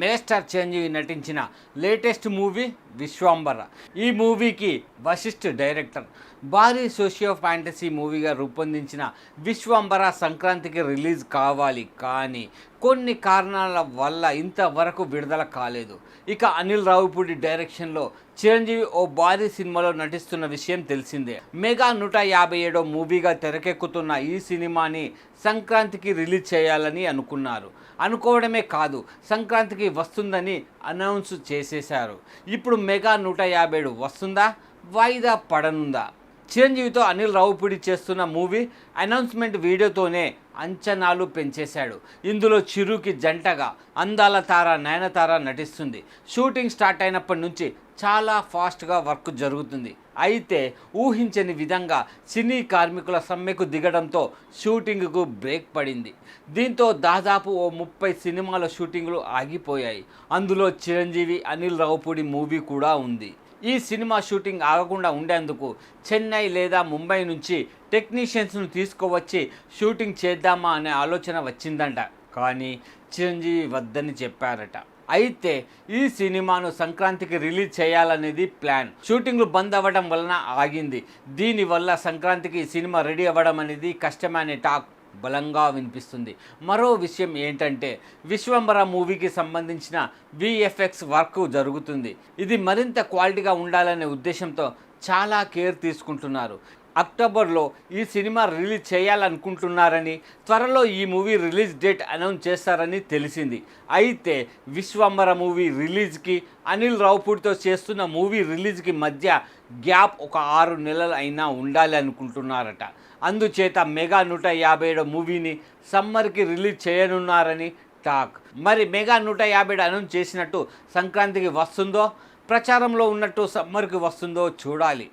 Master Chiranjeevi నటించిన latest movie Vishwambhara. ఈ మూవీకి వశిష్ఠ్ డైరెక్టర్ భారీ సోషియో ఫ్యాంటసీ మూవీగా రూపొందించిన విశ్వాంబర సంక్రాంతికి రిలీజ్ కావాలి కానీ కొన్ని కారణాల వల్ల ఇంతవరకు విడుదల కాలేదు. ఇక అనిల్ రావుపూడి డైరెక్షన్లో చిరంజీవి ఓ భారీ సినిమాలో నటిస్తున్న విషయం తెలిసిందే. మెగా నూట యాభై ఏడో మూవీగా తెరకెక్కుతున్న ఈ సినిమాని సంక్రాంతికి రిలీజ్ చేయాలని అనుకున్నారు. అనుకోవడమే కాదు సంక్రాంతికి వస్తుందని అనౌన్స్ చేసేశారు. ఇప్పుడు మెగా నూట యాభై ఏడు వస్తుందా? వాయిదా పడనుందా? చిరంజీవితో అనిల్ రావుపూడి చేస్తున్న మూవీ అనౌన్స్మెంట్ వీడియోతోనే అంచనాలు పెంచేశాడు. ఇందులో చిరుకి జంటగా అందాల తార నయనతార నటిస్తుంది. షూటింగ్ స్టార్ట్ అయినప్పటి నుంచి చాలా ఫాస్ట్గా వర్క్ జరుగుతుంది. అయితే ఊహించని విధంగా సినీ కార్మికుల సమ్మెకు దిగడంతో షూటింగ్కు బ్రేక్ పడింది. దీంతో దాదాపు ఓ ముప్పై సినిమాల షూటింగ్లు ఆగిపోయాయి. అందులో చిరంజీవి అనిల్ రావుపూడి మూవీ కూడా ఉంది. ఈ సినిమా షూటింగ్ ఆగకుండా ఉండేందుకు చెన్నై లేదా ముంబై నుంచి టెక్నీషియన్స్ను తీసుకువచ్చి షూటింగ్ చేద్దామా అనే ఆలోచన వచ్చిందంట. కానీ చిరంజీవి వద్దని చెప్పారట. అయితే ఈ సినిమాను సంక్రాంతికి రిలీజ్ చేయాలనేది ప్లాన్. షూటింగ్లు బంద్ అవ్వడం వలన ఆగింది. దీనివల్ల సంక్రాంతికి ఈ సినిమా రెడీ అవ్వడం అనేది కష్టమనే టాక్ బలంగా వినిపిస్తుంది. మరో విషయం ఏంటంటే విశ్వంబర మూవీకి సంబంధించిన విఎఫ్ఎక్స్ వర్క్ జరుగుతుంది. ఇది మరింత క్వాలిటీగా ఉండాలనే ఉద్దేశంతో చాలా కేర్ తీసుకుంటున్నారు. అక్టోబర్లో ఈ సినిమా రిలీజ్ చేయాలనుకుంటున్నారని త్వరలో ఈ మూవీ రిలీజ్ డేట్ అనౌన్స్ చేస్తారని తెలిసింది. అయితే విశ్వంబర మూవీ రిలీజ్కి అనిల్ రావుపూడితో చేస్తున్న మూవీ రిలీజ్కి మధ్య గ్యాప్ ఒక ఆరు నెలలు అయినా ఉండాలి అనుకుంటున్నారట. అందుచేత మెగా నూట యాభై ఏడో మూవీని సమ్మర్కి రిలీజ్ చేయనున్నారని టాక్. మరి మెగా నూట యాభై అనౌన్స్ చేసినట్టు సంక్రాంతికి వస్తుందో ప్రచారంలో ఉన్నట్టు సమ్మర్కి వస్తుందో చూడాలి.